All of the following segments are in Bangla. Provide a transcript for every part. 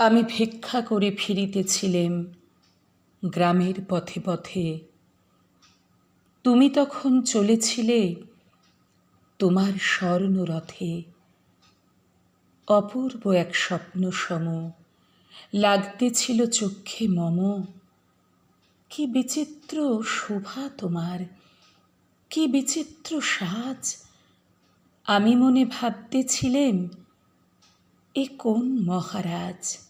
আমি ভিক্ষা করে ফিরিতেছিলেম গ্রামের পথে পথে। তুমি তখন চলেছিলে তোমার স্বর্ণরথে। অপূর্ব এক স্বপ্ন সম। লাগতেছিল চক্ষে মম। কি বিচিত্র শোভা তোমার, কি বিচিত্র সাজ। আমি মনে ভাবতেছিলেম, এ কোন মহারাজ?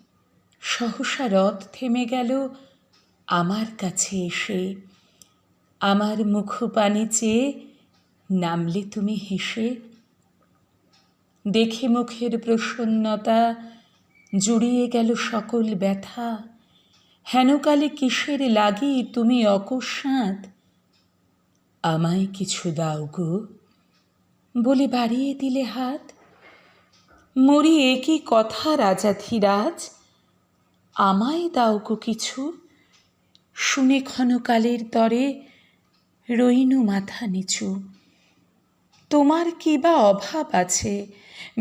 সহসা রথ থেমে গেল আমার কাছে এসে। আমার মুখ পানে চেয়ে নামলে তুমি হেসে। দেখে মুখের প্রসন্নতা জুড়িয়ে গেল সকল ব্যথা। হেনকালে কিসের লাগি তুমি অকস্মাৎ? আমায় কিছু দাও গো। বলে বাড়িয়ে দিলে হাত। মরি একই কথা রাজাধিরাজ আমায় দাও গো কিছু। শুনে ক্ষণকালের তরে রইনু মাথা নিচু। তোমার কি বা অভাব আছে?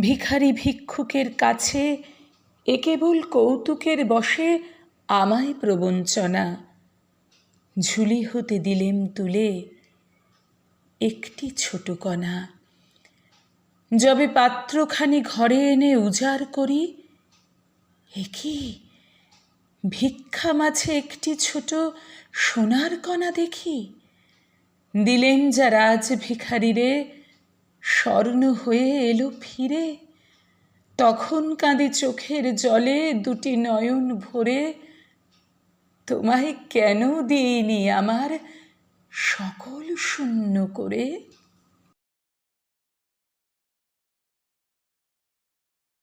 ভিখারি ভিক্ষুকের কাছে এ কেবল কৌতুকের বসে আমায় প্রবঞ্চনা। ঝুলি হতে দিলেম তুলে একটি ছোট কণা। যবে পাত্রখানি ঘরে এনে উজাড় করি, এ কি ভিক্ষা মাঝে একটি ছোট সোনার কণা দেখি। দিলেন যা রাজ ভিখারিরে, স্বর্ণ হয়ে এলো ফিরে। তখন কাঁদে চোখের জলে দুটি নয়ন ভরে। তোমায় কেন দিইনি আমার সকল শূন্য করে?